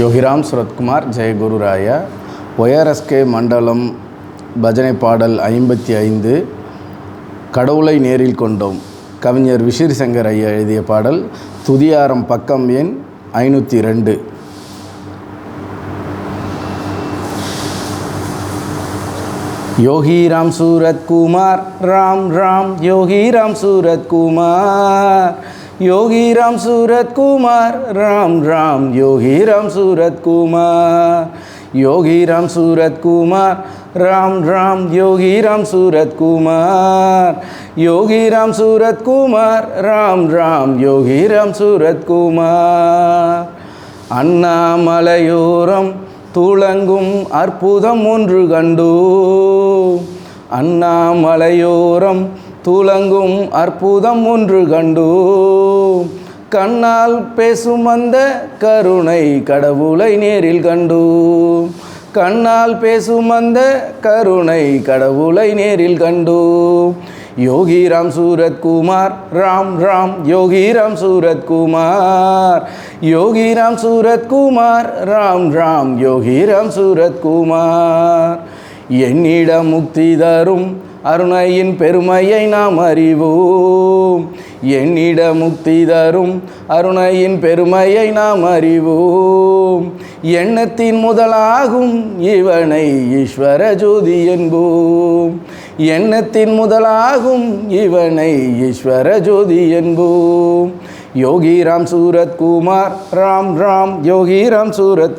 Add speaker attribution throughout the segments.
Speaker 1: யோகிராம் சுரத்குமார் ஜெயகுருராய ஒயர்எஸ்கே மண்டலம் பஜனை பாடல் ஐம்பத்தி ஐந்து கடவுளை நேரில் கொண்டோம். கவிஞர் விஷிர் சங்கர் ஐயா எழுதிய பாடல் துதியாரம் பக்கம் எண் ஐநூற்றி ரெண்டு. யோகி ராம் சூரத்குமார் ராம் ராம் யோகி ராம் சூரத்குமார் யோகி ராம் சூரத்குமார் ராம் ராம் யோகி ராம் சூரத்குமார் யோகி ராம் சூரத்குமார் ராம் ராம் யோகி ராம் சூரத்குமார் யோகி ராம் சூரத்குமார் ராம் ராம் யோகி ராம் சூரத்குமார் அண்ணாமலையோரம் துளங்கும் அற்புதம் ஒன்று கண்டோ அண்ணாமலையோரம் துளங்கும் அற்புதம் ஒன்று கண்டு கண்ணால் பேசும் அந்த கருணை கடவுளை நேரில் கண்டு கண்ணால் பேசும் அந்த கருணை கடவுளை நேரில் கண்டு யோகி ராம் சூரத் குமார் ராம் ராம் யோகி ராம் சூரத் குமார் யோகி ராம் சூரத் குமார் ராம் ராம் யோகி ராம் சூரத் குமார் என்னிடம் முக்தி தரும் அருணையின் பெருமையை நாம் அறிவோம். என்னிட முக்தி தரும் அருணையின் பெருமையை நாம் அறிவோம். எண்ணத்தின் முதலாகும் இவனை ஈஸ்வர ஜோதி என்போம். எண்ணத்தின் முதலாகும் இவனை ஈஸ்வர ஜோதி என்போம். யோகி ராம் சூரத் குமார் ராம் ராம் யோகி ராம் சூரத்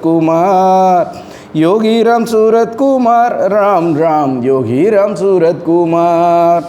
Speaker 1: குமார் யோகி ராம் சூரத் குமார் ராம் ராம் யோகி ராம் சூரத் குமார்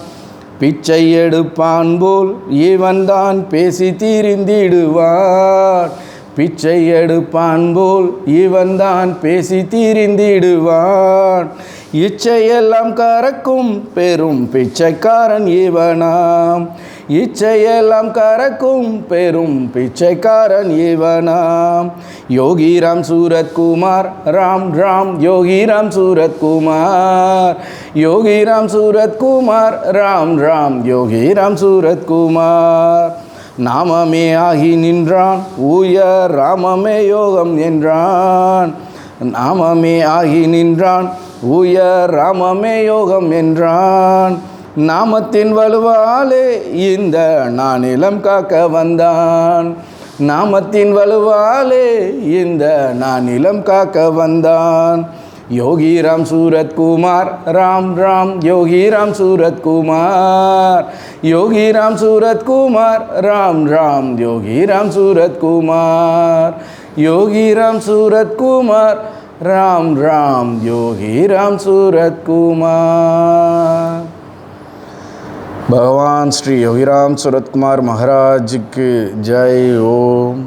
Speaker 1: பிச்சை எடுப்பான் போல் இவன் தான் பேசி தீரிந்திடுவான் பிச்சை எடுப்பான் போல் இவன் தான் பேசி தீரிந்திடுவான் இச்சையெல்லாம் கறக்கும் பெரும் பிச்சைக்காரன் இவனாம். இச்சையெல்லாம் கறக்கும் பெரும் பிச்சைக்காரன் இவனாம். யோகிராம் சூரத்குமார் ராம் ராம் யோகிராம் சூரத்குமார். யோகிராம் சூரத்குமார் ராம் சூரத் குமார் ராம் ராம் சூரத்குமார். நாமமே ஆகி நின்றான் உயர் ராமமே யோகம் என்றான். நாமமே ஆகி நின்றான் உயர் ராமமே யோகம் என்றான். நாமத்தின் வலுவாலே இந்த நான் நானிலம் காக்க வந்தான். நாமத்தின் வலுவாலே இந்த நான் நானிலம் காக்க வந்தான். யோகி ராம் சூரத் குமார் ராம் ராம் யோகி ராம் சூரத் குமார் யோகி ராம் சூரத் குமார் ராம் ராம் யோகி ராம் சூரத் குமார் யோகி ராம் சூரத் குமார் ராம் ராம் யோகி ராம் சூரத் भगवान श्री योगीराम सूरत कुमार महाराज के जय। ओम